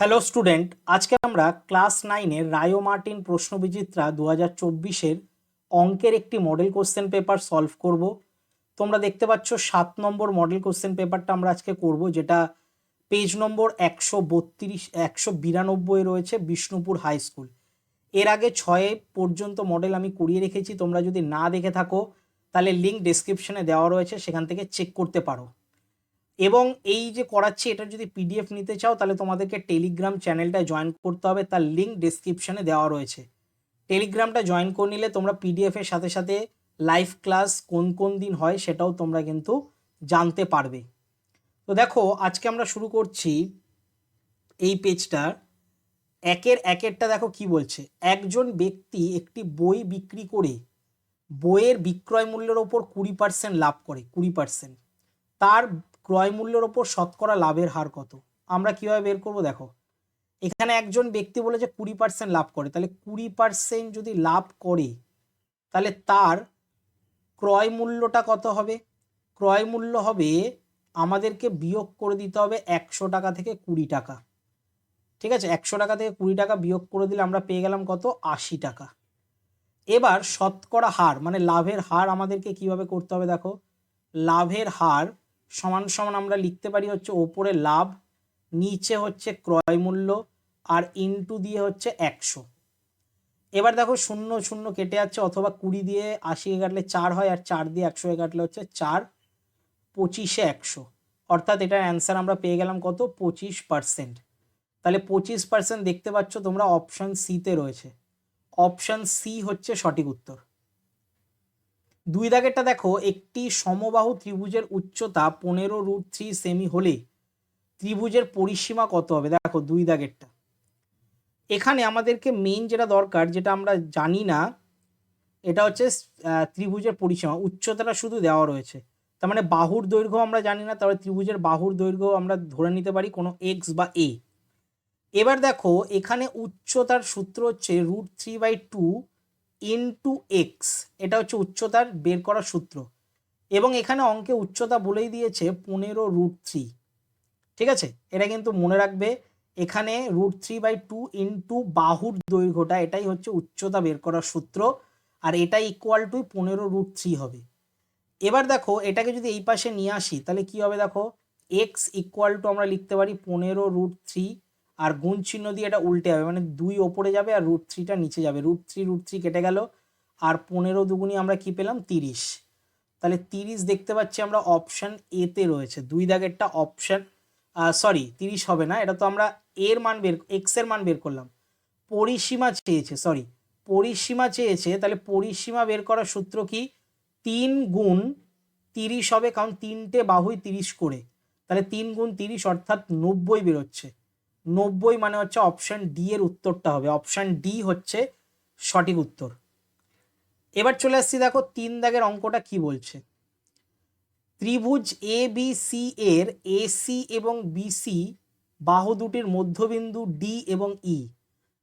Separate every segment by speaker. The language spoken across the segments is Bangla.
Speaker 1: হ্যালো স্টুডেন্ট আজকে আমরা ক্লাস নাইনের রায়ো মার্টিন প্রশ্নবিচিত্রা দু হাজার চব্বিশের অঙ্কের একটি মডেল কোশ্চেন পেপার সলভ করব। তোমরা দেখতে পাচ্ছ সাত নম্বর মডেল কোশ্চেন পেপারটা আমরা আজকে করব, যেটা পেজ নম্বর একশো বত্রিশ, একশো বিরানব্বই রয়েছে বিষ্ণুপুর হাই স্কুলের আগে ছয়ে পর্যন্ত মডেল আমি করিয়ে রেখেছি, তোমরা যদি না দেখে থাকো, তাহলে লিঙ্ক ডেসক্রিপশনে দেওয়া রয়েছে, সেখান থেকে চেক করতে পারো। এবং এই যে করাচ্ছি, এটা যদি পিডিএফ নিতে চাও, তাহলে তোমাদেরকে টেলিগ্রাম চ্যানেলটা জয়েন করতে হবে। তার লিঙ্ক ডেসক্রিপশনে দেওয়া রয়েছে। টেলিগ্রামটা জয়েন করে নিলে তোমরা পিডিএফের সাথে সাথে লাইভ ক্লাস কোন কোন দিন হয় সেটাও তোমরা কিন্তু জানতে পারবে। তো দেখো, আজকে আমরা শুরু করছি এই পেজটার একের একেরটা দেখো কি বলছে। একজন ব্যক্তি একটি বই বিক্রি করে বইয়ের বিক্রয় মূল্যের ওপর কুড়ি পার্সেন্ট লাভ করে, কুড়ি পার্সেন্ট তার ক্রয় মূল্যের ওপর শতকরা লাভের হার কত? আমরা কীভাবে বের করব দেখো। এখানে একজন ব্যক্তি বলে যে কুড়ি পার্সেন্ট লাভ করে। তাহলে কুড়ি পার্সেন্ট যদি লাভ করে, তাহলে তার ক্রয় মূল্যটা কত হবে? ক্রয় মূল্য হবে, আমাদেরকে বিয়োগ করে দিতে হবে একশো টাকা থেকে কুড়ি টাকা। ঠিক আছে? একশো টাকা থেকে কুড়ি টাকা বিয়োগ করে দিলে আমরা পেয়ে গেলাম কত? আশি টাকা। এবার শতকরা হার মানে লাভের হার আমাদেরকে কীভাবে করতে হবে দেখো? লাভের হার সমান সমান আমরা লিখতে পারি হচ্ছে ওপরে লাভ, নিচে হচ্ছে ক্রয় মূল্য আর ইনটু দিয়ে হচ্ছে একশো। এবার দেখো শূন্য শূন্য কেটে যাচ্ছে অথবা কুড়ি দিয়ে আশি কাটলে চার হয় আর চার দিয়ে একশো কাটলে হচ্ছে চার, পঁচিশে একশো। অর্থাৎ এটার অ্যান্সার আমরা পেয়ে গেলাম কত? পঁচিশ পার্সেন্ট তাহলে পঁচিশ পার্সেন্ট দেখতে পাচ্ছ তোমরা অপশান সিতে রয়েছে। অপশান সি হচ্ছে সঠিক উত্তর। দুই দাগেরটা দেখো, একটি সমবাহু ত্রিভুজের উচ্চতা পনেরো রুট থ্রি সেমি হলে ত্রিভুজের পরিসীমা কত হবে? দেখো দুই দাগেরটা। এখানে আমাদেরকে মেইন যেটা দরকার, যেটা আমরা জানি না, এটা হচ্ছে ত্রিভুজের পরিসীমা। উচ্চতাটা শুধু দেওয়া রয়েছে। তার মানে বাহুর দৈর্ঘ্য আমরা জানি না তবে ত্রিভুজের বাহুর দৈর্ঘ্য আমরা ধরে নিতে পারি কোনো এক্স বা এ এবার দেখো, এখানে উচ্চতার সূত্র হচ্ছে root three by two into X এটা হচ্ছে উচ্চতার বের করার সূত্র। এবং এখানে অঙ্কে উচ্চতা বলেই দিয়েছে পনেরো রুট থ্রি ঠিক আছে? এটা কিন্তু মনে রাখবে, এখানে root three by two into বাহুর দৈর্ঘ্যটা, এটাই হচ্ছে উচ্চতা বের করার সূত্র, আর এটা ইকুয়াল টু পনেরো রুট থ্রি হবে। এবার দেখো, এটাকে যদি এই পাশে নিয়ে আসি, তাহলে কি হবে দেখো? এক্স ইকুয়াল টু আমরা লিখতে পারি পনেরো রুট থ্রি আর গুণ চিহ্ন দিয়ে এটা উল্টে যাবে মানে দুই ওপরে যাবে আর রুট থ্রিটা নিচে যাবে। রুট থ্রি রুট থ্রি কেটে গেল, আর পনেরো দুগুনি আমরা কি পেলাম? তিরিশ। তাহলে তিরিশ দেখতে পাচ্ছি আমরা অপশান এতে রয়েছে, দুই দাগেরটা অপশান সরি তিরিশ হবে না, এটা তো আমরা এর মান বের এক্সের মান বের করলাম। পরিসীমা চেয়েছে সরি পরিসীমা চেয়েছে, তাহলে পরিসীমা বের করার সূত্র কি? তিন গুণ তিরিশ হবে, কারণ তিনটে বাহুই তিরিশ করে। তাহলে তিন গুণ তিরিশ, অর্থাৎ নব্বই বেরোচ্ছে। নব্বই মানে হচ্ছে অপশান ডি এর উত্তরটা হবে। অপশান ডি হচ্ছে সঠিক উত্তর। এবার চলে আসছি দেখো, তিন দাগের অঙ্কটা কি বলছে? ত্রিভুজ এ বি সি এর এসি এবং বিসি বাহু দুটির মধ্যবিন্দু ডি এবং ই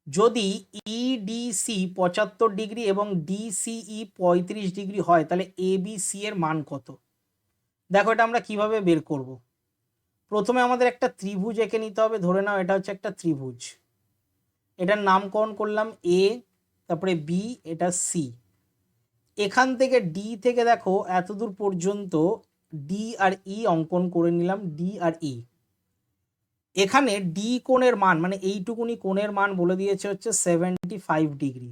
Speaker 1: যদি ইডিসি পঁচাত্তর ডিগ্রি এবং ডিসিই পঁয়ত্রিশ ডিগ্রি হয়, তাহলে এ বি সি এর মান কত? দেখো এটা আমরা কীভাবে বের করব? প্রথমে আমাদের একটা ত্রিভুজ এঁকে নিতে হবে, ধরে নাও এটা হচ্ছে একটা ত্রিভুজ। এটার নামকরণ করলাম এ তারপরে বি এটা সি এখান থেকে ডি থেকে দেখো, এতদূর পর্যন্ত ডি আর ই অঙ্কন করে নিলাম ডি আর ই এখানে ডি কোণের মান মানে এইটুকুনি কোণের মান বলে দিয়েছে হচ্ছে সেভেন্টি ফাইভ ডিগ্রি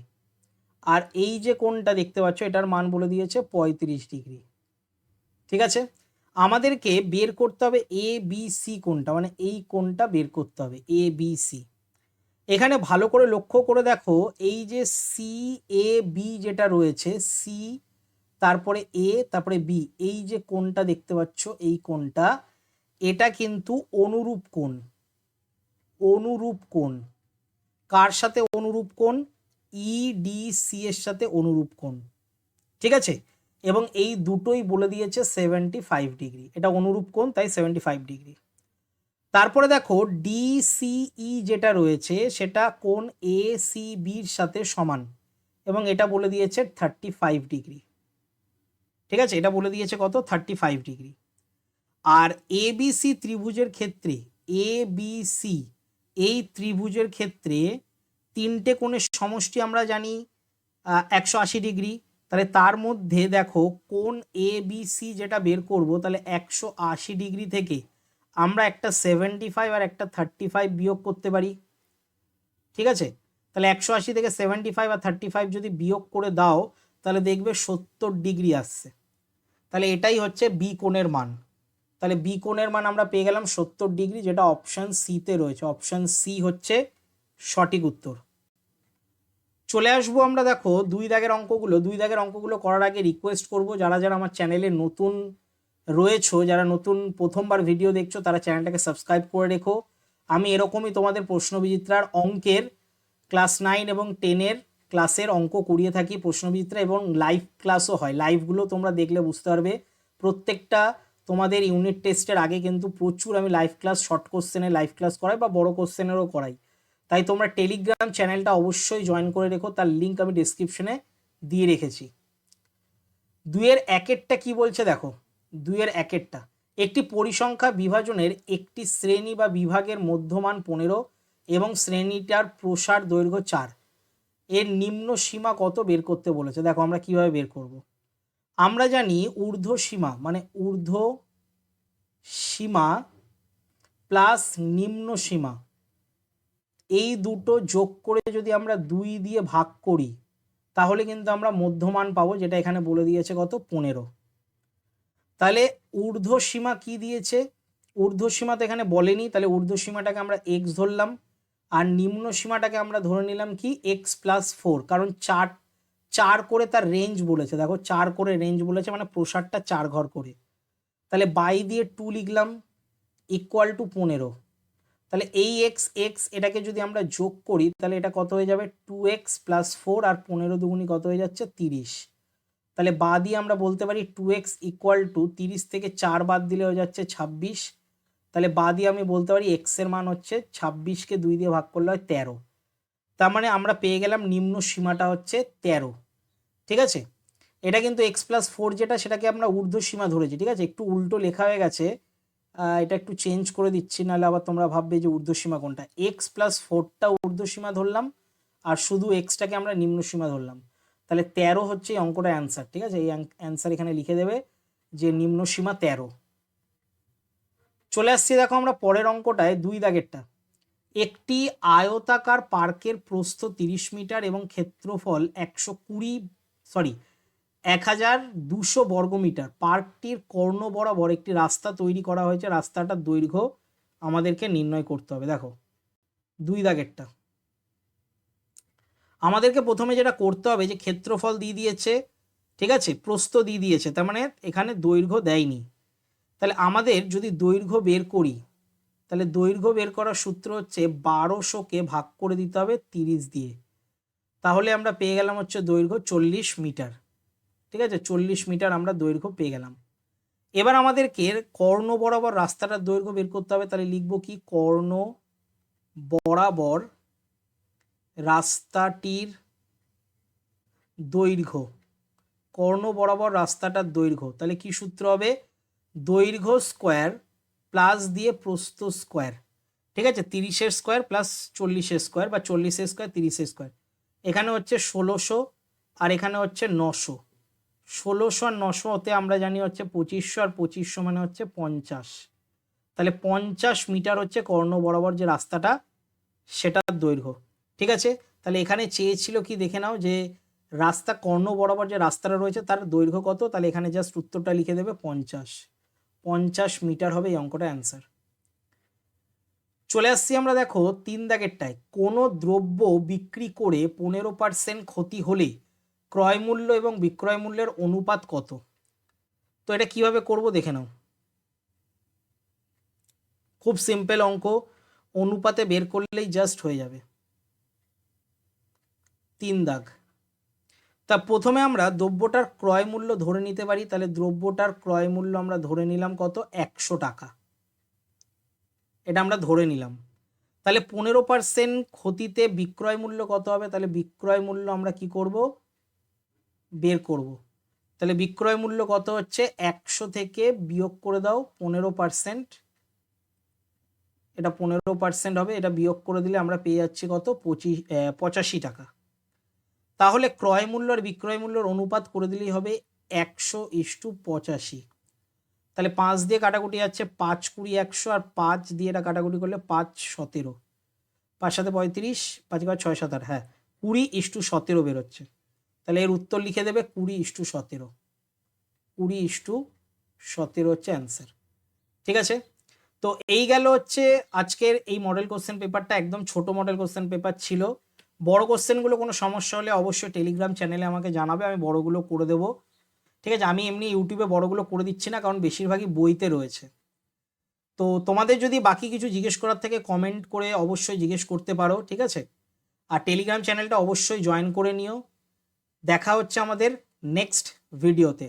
Speaker 1: আর এই যে কোণটা দেখতে পাচ্ছ, এটার মান বলে দিয়েছে পঁয়ত্রিশ ডিগ্রি ঠিক আছে? আমাদেরকে বের করতে হবে এ বি সি কোনটা? মানে এই কোনটা বের করতে হবে? এ বি সি এখানে ভালো করে লক্ষ্য করে দেখো, এই যে সি এ বি যেটা রয়েছে সি তারপরে এ তারপরে বি এই যে কোনটা দেখতে পাচ্ছ, এই কোনটা, এটা কিন্তু অনুরূপ কোণ। অনুরূপ কোণ। কার সাথে অনুরূপ কোণ? ইডিসি এর সাথে অনুরূপ কোণ। ঠিক আছে? এবং এই দুটোই বলে দিয়েছে সেভেন্টি ফাইভ ডিগ্রি এটা অনুরূপ কোণ, তাই সেভেন্টি ফাইভ ডিগ্রি তারপরে দেখো ডিসিই যেটা রয়েছে, সেটা কোন এ সি বির সাথে সমান। এবং এটা বলে দিয়েছে থার্টি ফাইভ ডিগ্রি ঠিক আছে? এটা বলে দিয়েছে কত? থার্টি ফাইভ ডিগ্রি আর এবিসি ত্রিভুজের ক্ষেত্রে এ বি সি এই ত্রিভুজের ক্ষেত্রে তিনটে কোণের সমষ্টি আমরা জানি একশো আশি ডিগ্রি তাহলে তার মধ্যে দেখো কোন এ বি সি যেটা বের করব, তাহলে একশো আশি ডিগ্রি থেকে আমরা একটা সেভেন্টি ফাইভ আর একটা থার্টি ফাইভ বিয়োগ করতে পারি। ঠিক আছে? তাহলে একশো আশি থেকে সেভেন্টি ফাইভ আর থার্টি ফাইভ যদি বিয়োগ করে দাও, তাহলে দেখবে সত্তর ডিগ্রি আসছে। তাহলে এটাই হচ্ছে বি কোণের মান। তাহলে বি কোণের মান আমরা পেয়ে গেলাম সত্তর ডিগ্রি, যেটা অপশান সিতে রয়েছে। অপশান সি হচ্ছে সঠিক উত্তর। চলে আসব আমরা, দেখো, দুই দাগের অঙ্কগুলো, দুই দাগের অঙ্কগুলো করার আগে রিকোয়েস্ট করব, যারা যারা আমার চ্যানেলে নতুন রয়েছো, যারা নতুন প্রথমবার ভিডিও দেখছ, তারা চ্যানেলটাকে সাবস্ক্রাইব করে রেখো। আমি এরকমই তোমাদের প্রশ্নবিচিত্রার অঙ্কের ক্লাস নাইন এবং টেনের ক্লাসের অঙ্ক করিয়ে থাকি প্রশ্নবিচিত্রা এবং লাইভ ক্লাসও হয়। লাইভগুলো তোমরা দেখলে বুঝতে পারবে। প্রত্যেকটা তোমাদের ইউনিট টেস্টের আগে কিন্তু প্রচুর আমি লাইভ ক্লাস শর্ট কোশ্চেনের লাইভ ক্লাস করাই বা বড় কোশ্চেনেরও করাই। তাই তোমরা টেলিগ্রাম চ্যানেলটা অবশ্যই জয়েন করে রেখো, তার লিঙ্ক আমি ডিসক্রিপশনে দিয়ে রেখেছি। দুইয়ের একেরটা কি বলছে দেখো? দুইয়ের একেরটা। একটি পরিসংখ্যা বিভাজনের একটি শ্রেণি বা বিভাগের মধ্যমান পনেরো এবং শ্রেণীটার প্রসার দৈর্ঘ্য চার। এর নিম্ন সীমা কত বের করতে বলেছে? দেখো আমরা কীভাবে বের করব। আমরা জানি ঊর্ধ্ব সীমা মানে ঊর্ধ্ব সীমা প্লাস নিম্ন সীমা। এই দুটো যোগ করে যদি আমরা দুই দিয়ে ভাগ করি, তাহলে কিন্তু আমরা মধ্যমান পাবো, যেটা এখানে বলে দিয়েছে কত? পনেরো। তাহলে ঊর্ধ্ব সীমা কি দিয়েছে? ঊর্ধ্বসীমা তো এখানে বলেনি, তাহলে ঊর্ধ্বসীমাটাকে আমরা এক্স ধরলাম, আর নিম্ন সীমাটাকে আমরা ধরে নিলাম কি? এক্স প্লাস ফোর কারণ চার চার করে তার রেঞ্জ বলেছে। দেখো, চার করে রেঞ্জ বলেছে মানে প্রসারটা চার ঘর করে। তাহলে বাই দিয়ে টু লিখলাম ইকুয়াল টু পনেরো। তাহলে এই এক্স এক্স এটাকে যদি আমরা যোগ করি, তাহলে এটা কত হয়ে যাবে? টু এক্স প্লাস ফোর আর পনেরো দুগুনি কত হয়ে যাচ্ছে? তিরিশ। তাহলে বা দিয়ে আমরা বলতে পারি টু এক্স ইকুয়াল টু তিরিশ থেকে চার বাদ দিলে হয়ে যাচ্ছে ছাব্বিশ। তাহলে বা দিয়ে আমি বলতে পারি এক্সের মান হচ্ছে ছাব্বিশকে দুই দিয়ে ভাগ করলে হয় তেরো। তার মানে আমরা পেয়ে গেলাম নিম্ন সীমাটা হচ্ছে তেরো। ঠিক আছে? এটা কিন্তু এক্স প্লাস ফোর যেটা, সেটাকে আমরা ঊর্ধ্ব সীমা ধরেছি, ঠিক আছে? একটু উল্টো লেখা হয়ে গেছে। এটা একটু চেঞ্জ করে দিচ্ছি, নাহলে আবার তোমরা ভাববে যে ঊর্ধ্বসীমা কোনটা। এক্স প্লাস ফোরটা ঊর্ধ্বসীমা ধরলাম, আর শুধু এক্সটাকে আমরা নিম্নসীমা ধরলাম। তাহলে তেরো হচ্ছে এই অঙ্কটা অ্যান্সার ঠিক আছে? এই অ্যান্সার এখানে লিখে দেবে যে নিম্নসীমা তেরো। চলে আসছি দেখো আমরা পরের অঙ্কটায়, দুই দাগেরটা। একটি আয়তাকার পার্কের প্রস্থ তিরিশ মিটার এবং ক্ষেত্রফল একশো কুড়ি সরি এক হাজার দুশো বর্গমিটার। পার্কটির কর্ণ বরাবর একটি রাস্তা তৈরি করা হয়েছে। রাস্তাটার দৈর্ঘ্য আমাদেরকে নির্ণয় করতে হবে। দেখো, দুই দাগেরটা। আমাদেরকে প্রথমে যেটা করতে হবে যে ক্ষেত্রফল দিয়ে দিয়েছে, ঠিক আছে? প্রস্থ দিয়ে দিয়েছে। তার মানে এখানে দৈর্ঘ্য দেয়নি। তাহলে আমাদের যদি দৈর্ঘ্য বের করি, তাহলে দৈর্ঘ্য বের করার সূত্র হচ্ছে বারোশোকে ভাগ করে দিতে হবে তিরিশ দিয়ে। তাহলে আমরা পেয়ে গেলাম হচ্ছে দৈর্ঘ্য চল্লিশ মিটার। ঠিক আছে? চল্লিশ মিটার আমরা দৈর্ঘ্য পেয়ে গেলাম। এবার আমাদেরকে কর্ণ বরাবর রাস্তাটার দৈর্ঘ্য বের করতে হবে। তাহলে লিখব কি? কর্ণ বরাবর রাস্তাটির দৈর্ঘ্য। কর্ণ বরাবর রাস্তাটার দৈর্ঘ্য। তাহলে কি সূত্র হবে? দৈর্ঘ্য স্কোয়ার প্লাস দিয়ে প্রস্থ স্কোয়ার। ঠিক আছে? তিরিশের স্কোয়ার প্লাস চল্লিশের স্কোয়ার বা চল্লিশের স্কোয়ার, তিরিশের স্কোয়ার। এখানে হচ্ছে ষোলোশো আর এখানে হচ্ছে নশো। ষোলোশো আর নশো হতে আমরা জানি হচ্ছে পঁচিশশো আর পঁচিশশো মানে হচ্ছে পঞ্চাশ। তাহলে পঞ্চাশ মিটার হচ্ছে কর্ণ বরাবর যে রাস্তাটা, সেটার দৈর্ঘ্য, ঠিক আছে? তাহলে এখানে চেয়েছিল কি দেখে নাও যে রাস্তা, কর্ণ বরাবর যে রাস্তাটা রয়েছে তার দৈর্ঘ্য কত? তাহলে এখানে জাস্ট উত্তরটা লিখে দেবে পঞ্চাশ। পঞ্চাশ মিটার হবে এই অঙ্কটা অ্যান্সার চলে আসছি আমরা দেখো তিন দাগেরটায়। কোনো দ্রব্য বিক্রি করে পনেরো পার্সেন্ট ক্ষতি হলে ক্রয় মূল্য এবং বিক্রয় মূল্যের অনুপাত কত? তো এটা কীভাবে করব দেখে নাও। খুব সিম্পল অঙ্ক, অনুপাতে বের করলেই জাস্ট হয়ে যাবে। তিন দাগ। তা প্রথমে আমরা দ্রব্যটার ক্রয় মূল্য ধরে নিতে পারি, তাহলে দ্রব্যটার ক্রয় মূল্য আমরা ধরে নিলাম কত? একশো টাকা। এটা আমরা ধরে নিলাম। তাহলে পনেরো পার্সেন্ট ক্ষতিতে বিক্রয় মূল্য কত হবে? তাহলে বিক্রয় মূল্য আমরা কি করব? বের করব। তাহলে বিক্রয় মূল্য কত হচ্ছে? একশো থেকে বিয়োগ করে দাও পনেরো পার্সেন্ট। এটা পনেরো পার্সেন্ট হবে, এটা বিয়োগ করে দিলে আমরা পেয়ে যাচ্ছি কত? পঁচিশ পঁচাশি টাকা। তাহলে ক্রয় মূল্য আর বিক্রয় মূল্যর অনুপাত করে দিলেই হবে একশো ইস্টু পঁচাশি। তাহলে পাঁচ দিয়ে কাটাকুটি যাচ্ছে পাঁচ কুড়ি একশো আর পাঁচ দিয়ে এটা কাটাকুটি করলে পাঁচ সতেরো। পাঁচ সাথে পঁয়ত্রিশ, পাঁচ পাঁচ ছয় সাত আট হ্যাঁ কুড়ি ইস্টু সতেরো বেরোচ্ছে। তাহলে এর উত্তর লিখে দেবে কুড়ি ইস্টু সতেরো। কুড়ি ইস্টু সতেরো হচ্ছে অ্যান্সার ঠিক আছে? তো এই গেল হচ্ছে আজকের এই মডেল কোশ্চেন পেপারটা একদম ছোট মডেল কোশ্চেন পেপার ছিল। বড় কোশ্চেনগুলো কোনো সমস্যা হলে অবশ্যই টেলিগ্রাম চ্যানেলে আমাকে জানাবে, আমি বড়গুলো করে দেবো। ঠিক আছে? আমি এমনি ইউটিউবে বড়গুলো করে দিচ্ছি না, কারণ বেশিরভাগই বইতে রয়েছে। তো তোমাদের যদি বাকি কিছু জিজ্ঞেস করার থেকে কমেন্ট করে অবশ্যই জিজ্ঞেস করতে পারো, ঠিক আছে? আর টেলিগ্রাম চ্যানেলটা অবশ্যই জয়েন করে নিও। দেখা হচ্ছে আমাদের নেক্সট ভিডিওতে